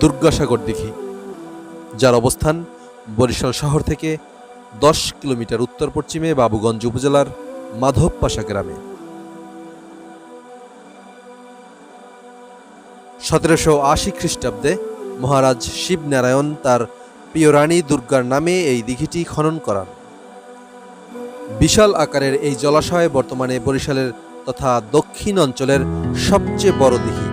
দুর্গাসাগর দিঘি, যার অবস্থান বরিশাল শহর থেকে দশ কিলোমিটার উত্তর পশ্চিমে বাবুগঞ্জ উপজেলার মাধবপাশা গ্রামে। সতেরোশো আশি খ্রিস্টাব্দে মহারাজ শিবনারায়ণ তার প্রিয় রানী দুর্গার নামে এই দিঘিটি খনন করান। বিশাল আকারের এই জলাশয় বর্তমানে বরিশালের তথা দক্ষিণ অঞ্চলের সবচেয়ে বড় দিঘি।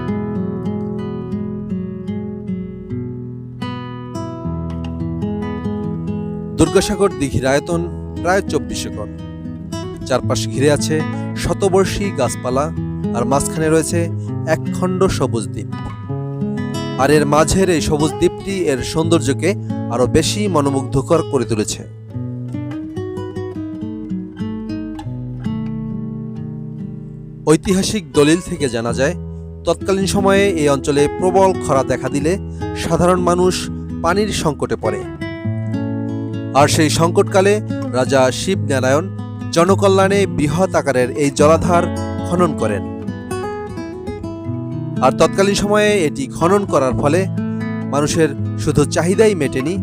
দুর্গাসাগর দিঘির আয়তন প্রায় চব্বিশ একর চারপাশ ঘিরে আছে শতবর্ষী গাছপালা আর মাঝখানে রয়েছে একখণ্ড সবুজ দ্বীপ। আর এর মাঝের এই সবুজ দ্বীপটি এর সৌন্দর্যকে আরও বেশি মনোমুগ্ধকর করে তুলেছে। ঐতিহাসিক দলিল থেকে জানা যায়, তৎকালীন সময়ে এই অঞ্চলে প্রবল খরা দেখা দিলে সাধারণ মানুষ পানির সংকটে পড়ে। আর সেই সংকটকালে রাজা শিবনারায়ণ জনকল্যাণে বৃহৎ আকারের এই জলাধার খনন করেন। আর তৎকালীন সময়ে এটি খনন করার ফলে মানুষের শুধু চাহিদাই মেটেনি,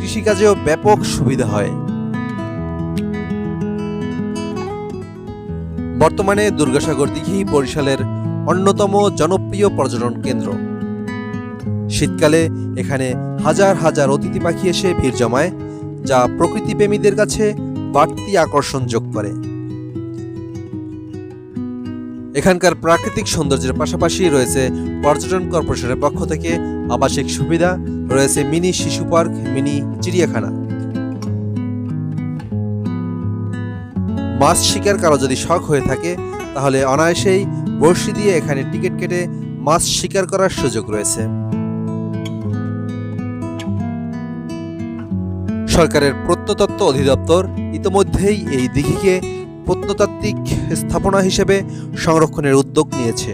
কৃষিকাজেও ব্যাপক সুবিধা হয়। বর্তমানে দুর্গাসাগর দিঘি বরিশালের অন্যতম জনপ্রিয় পর্যটন কেন্দ্র। শীতকালে এখানে হাজার হাজার অতিথি পাখি এসে ভিড় জমায়। যা প্রকৃতিপ্রেমীদের কাছে বাড়তি আকর্ষণ যোগ করে। এখানকার প্রাকৃতিক সৌন্দর্যের পাশাপাশি রয়েছে পর্যটন কর্পোরেশনের পক্ষ থেকে আবাসিক সুবিধা, রয়েছে মিনি শিশু পার্ক, মিনি চিড়িয়াখানা। মাছ শিকার কারও যদি শখ হয়ে থাকে, তাহলে অনায়াসেই বড়শি দিয়ে এখানে টিকিট কেটে মাছ শিকার করার সুযোগ রয়েছে। সরকারের প্রত্নতত্ত্ব অধিদপ্তর ইতোমধ্যেই এই দিঘিকে প্রত্নতাত্ত্বিক স্থাপনা হিসেবে সংরক্ষণের উদ্যোগ নিয়েছে।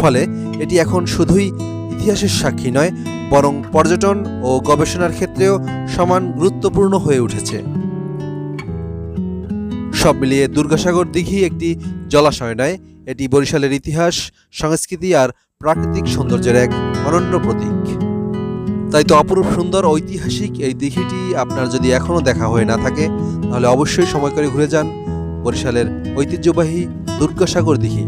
ফলে এটি এখন শুধুই ইতিহাসের সাক্ষী নয়, বরং পর্যটন ও গবেষণার ক্ষেত্রেও সমান গুরুত্বপূর্ণ হয়ে উঠেছে। সব মিলিয়ে দুর্গাসাগর দিঘি একটি জলাশয় নয়, এটি বরিশালের ইতিহাস, সংস্কৃতি আর প্রাকৃতিক সৌন্দর্যের এক অনন্য প্রতীক। তাই তো অপরূপ সুন্দর ঐতিহাসিক এই দিঘিটি আপনার যদি এখনও দেখা হয়ে না থাকে, তাহলে অবশ্যই সময় করে ঘুরে যান বরিশালের ঐতিহ্যবাহী দুর্গাসাগর দিঘি।